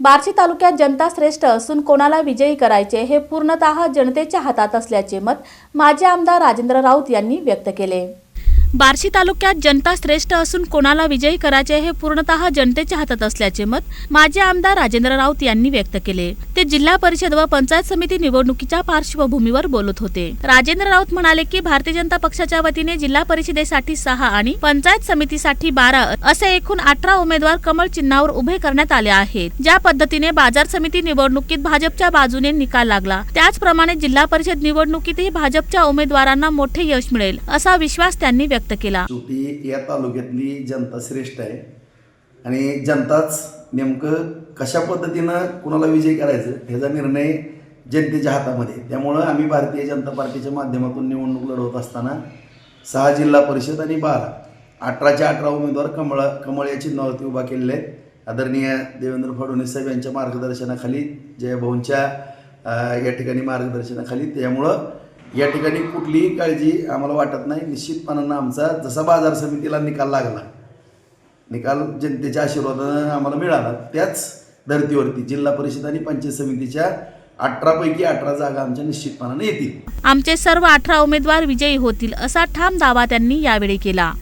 बार्शी तालुक्यात जनता श्रेष्ठ असून कोणाला विजयी करायचे हे पूर्णतः जनतेच्या हातात असल्याचे मत माजी आमदार राजेंद्र राऊत यांनी व्यक्त केले. बार्शी तालुक्यात जनता श्रेष्ठ असून कोणाला विजयी करायचे हे पूर्णतः जनतेच्या हातात असल्याचे मत माजी आमदार राजेंद्र राऊत यांनी व्यक्त केले. ते जिल्हा परिषद व पंचायत समिती निवडणुकीच्या पार्श्वभूमीवर बोलत होते. राजेंद्र राऊत म्हणाले की भारतीय जनता पक्षाच्या वतीने जिल्हा परिषदेसाठी सहा आणि पंचायत समितीसाठी बारा असे एकूण अठरा उमेदवार कमळ चिन्हावर उभे करण्यात आले आहेत. ज्या पद्धतीने बाजार समिती निवडणुकीत भाजपच्या बाजूने निकाल लागला त्याचप्रमाणे जिल्हा परिषद निवडणुकीतही भाजपच्या उमेदवारांना मोठे यश मिळेल असा विश्वास त्यांनी व्यक्त केला. शेवटी या तालुक्यातली जनता श्रेष्ठ आहे. आणि जनताच नेमकं कशा पद्धतीनं कुणाला विजय करायचं ह्याचा निर्णय जनतेच्या हातामध्ये त्यामुळं आम्ही भारतीय जनता पार्टीच्या माध्यमातून निवडणूक लढवत असताना सहा जिल्हा परिषद आणि बारा अठराच्या अठरा उमेदवार कमळ कमळ या चिन्हावरती उभा केलेले आहेत. आदरणीय देवेंद्र फडणवीस साहेब यांच्या मार्गदर्शनाखाली जयभाऊंच्या या ठिकाणी मार्गदर्शनाखाली. त्यामुळं या ठिकाणी कुठलीही काळजी आम्हाला वाटत नाही. निश्चितपणानं आमचा जसा बाजार समितीला निकाल लागला निकाल जनतेच्या आशीर्वादानं आम्हाला मिळाला त्याच धर्तीवरती जिल्हा परिषद आणि पंचायत समितीच्या अठरापैकी अठरा जागा आमच्या निश्चितपणाने येतील. आमचे सर्व अठरा उमेदवार विजयी होतील असा ठाम दावा त्यांनी यावेळी केला.